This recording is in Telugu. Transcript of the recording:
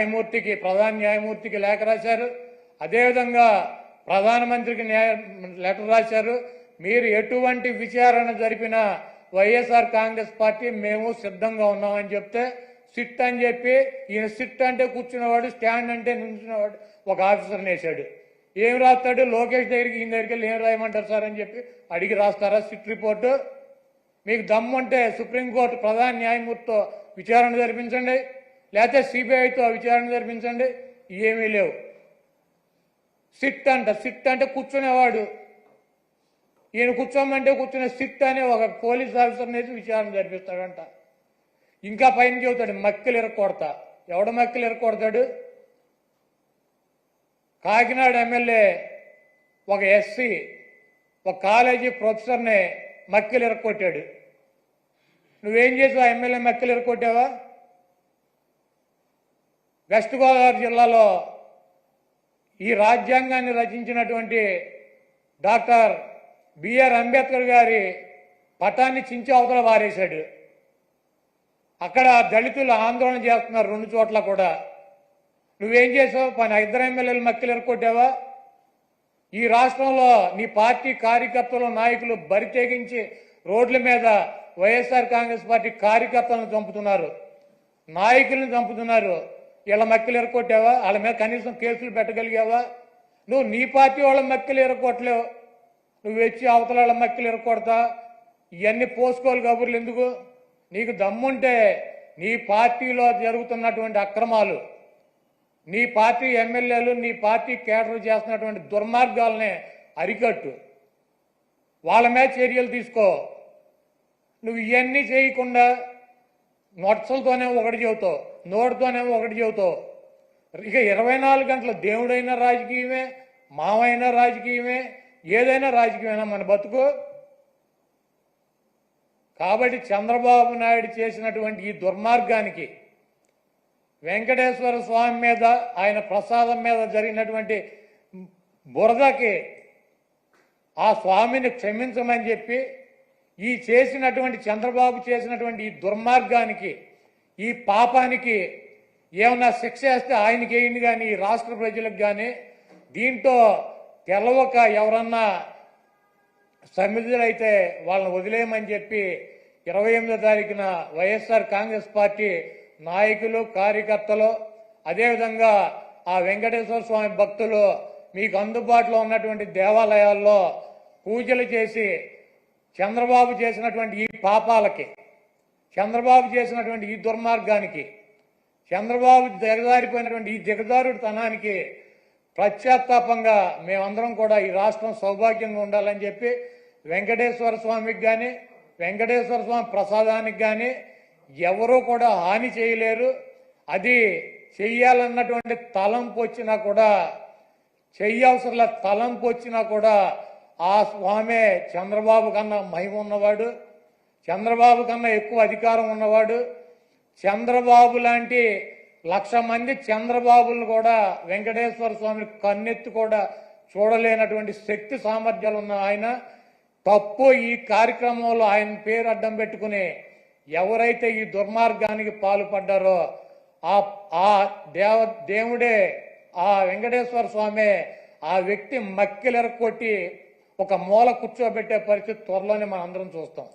న్యాయమూర్తికి ప్రధాన న్యాయమూర్తికి లేఖ రాశారు. అదేవిధంగా ప్రధానమంత్రికి న్యాయ లెటర్ రాశారు. మీరు ఎటువంటి విచారణ జరిపిన వైఎస్ఆర్ కాంగ్రెస్ పార్టీ మేము సిద్ధంగా ఉన్నామని చెప్తే సిట్ అని చెప్పి ఈయన సిట్ అంటే కూర్చున్నవాడు స్టాండ్ అంటే నించున్నవాడు ఒక ఆఫీసర్ వేశాడు. ఏం రాస్తాడు? లోకేష్ దగ్గరికి ఈయన దగ్గరికి వెళ్ళి ఏం రాయమంటారు సార్ అని చెప్పి అడిగి రాస్తారా సిట్ రిపోర్టు? మీకు దమ్ముంటే సుప్రీంకోర్టు ప్రధాన న్యాయమూర్తితో విచారణ జరిపించండి. లేకపోతే సిబిఐతో విచారణ జరిపించండి. ఏమీ లేవు. సిట్ అంట సిట్ అంటే కూర్చునేవాడు. ఈయన కూర్చోమంటే కూర్చునే సిట్ అనే ఒక పోలీస్ ఆఫీసర్ వేసి విచారణ జరిపిస్తాడంట. ఇంకా పైన చెబుతాడు మక్కలు ఇరక్కొడతా. ఎవడ మక్కలు ఎరకొడతాడు కాకినాడ ఎమ్మెల్యే ఒక ఎస్సీ ఒక కాలేజీ ప్రొఫెసర్ని మక్కలు ఇరక్కొట్టాడు. నువ్వేం చేసావు? ఎమ్మెల్యే మక్కలు ఇరక్కొట్టావా? వెస్ట్ గోదావరి జిల్లాలో ఈ రాజ్యాంగాన్ని రచించినటువంటి డాక్టర్ బిఆర్ అంబేద్కర్ గారి పటాన్ని చించి అవతల వారేశాడు. అక్కడ దళితులు ఆందోళన చేస్తున్నారు రెండు చోట్ల కూడా. నువ్వేం చేసావు? పని ఇద్దరు ఎమ్మెల్యేలు మక్కిలు ఎరకొట్టావా ఈ రాష్ట్రంలో నీ పార్టీ కార్యకర్తలు నాయకులు బరి తెగించి రోడ్ల మీద వైఎస్ఆర్ కాంగ్రెస్ పార్టీ కార్యకర్తలను చంపుతున్నారు. నాయకులను చంపుతున్నారు. వీళ్ళ మక్కలు ఎరకొట్టావా వాళ్ళ మీద కనీసం కేసులు పెట్టగలిగావా? నువ్వు నీ పార్టీ వాళ్ళ మక్కలు ఎరకొట్టలేవు నువ్వు వచ్చి అవతల వాళ్ళ మక్కలు ఎరకొడతా ఇవన్నీ పోసుకోవాలి కబుర్లు ఎందుకు? నీకు దమ్ముంటే నీ పార్టీలో జరుగుతున్నటువంటి అక్రమాలు నీ పార్టీ ఎమ్మెల్యేలు నీ పార్టీ కేటర్ చేస్తున్నటువంటి దుర్మార్గాలని అరికట్టు. వాళ్ళ మీద చర్యలు తీసుకో. నువ్వు ఇవన్నీ చేయకుండా నొట్సలతోనే ఒకటి చెబుతావు నోటితోనే ఒకటి చెబుతావు. ఇక ఇరవై నాలుగు గంటల దేవుడైన రాజకీయమే మావైనా రాజకీయమే ఏదైనా రాజకీయమైనా మన బతుకు. కాబట్టి చంద్రబాబు నాయుడు చేసినటువంటి ఈ దుర్మార్గానికి వెంకటేశ్వర స్వామి మీద ఆయన ప్రసాదం మీద జరిగినటువంటి బురదకి ఆ స్వామిని క్షమించమని చెప్పి ఈ చేసినటువంటి చంద్రబాబు చేసినటువంటి ఈ దుర్మార్గానికి ఈ పాపానికి ఏమన్నా శిక్ష వేస్తే ఆయనకి వేయండి కానీ ఈ రాష్ట్ర ప్రజలకు కానీ దీంతో తెలవక ఎవరన్నా సమిధులైతే వాళ్ళని వదిలేయమని చెప్పి ఇరవై ఎనిమిదో తారీఖున వైఎస్ఆర్ కాంగ్రెస్ పార్టీ నాయకులు కార్యకర్తలు అదేవిధంగా ఆ వెంకటేశ్వర స్వామి భక్తులు మీకు అందుబాటులో ఉన్నటువంటి దేవాలయాల్లో పూజలు చేసి చంద్రబాబు చేసినటువంటి ఈ పాపాలకి చంద్రబాబు చేసినటువంటి ఈ దుర్మార్గానికి చంద్రబాబు దిగజారిపోయినటువంటి ఈ దిగజారుడు తనానికి ప్రత్యాత్తాపంగా మేమందరం కూడా ఈ రాష్ట్రం సౌభాగ్యంగా ఉండాలని చెప్పి వెంకటేశ్వర స్వామికి కానీ వెంకటేశ్వర స్వామి ప్రసాదానికి కానీ ఎవరూ కూడా హాని చేయలేరు. అది చెయ్యాలన్నటువంటి తలంపు వచ్చినా కూడా చెయ్యవసరంలో తలంపు వచ్చినా కూడా ఆ స్వామే చంద్రబాబు కన్నా మహిమ ఉన్నవాడు చంద్రబాబు కన్నా ఎక్కువ అధికారం ఉన్నవాడు. చంద్రబాబు లాంటి లక్ష మంది చంద్రబాబులను కూడా వెంకటేశ్వర స్వామిని కన్నెత్తి కూడా చూడలేనటువంటి శక్తి సామర్థ్యాలు ఉన్న ఆయన. తప్పు ఈ కార్యక్రమంలో ఆయన పేరు అడ్డం పెట్టుకుని ఎవరైతే ఈ దుర్మార్గానికి పాల్పడ్డారో ఆ ఆ దేవ దేవుడే ఆ వెంకటేశ్వర స్వామి ఆ వ్యక్తి మక్కిలెరకొట్టి ఒక మూల కూర్చోబెట్టే పరిస్థితి త్వరలోనే మనం అందరం చూస్తాం.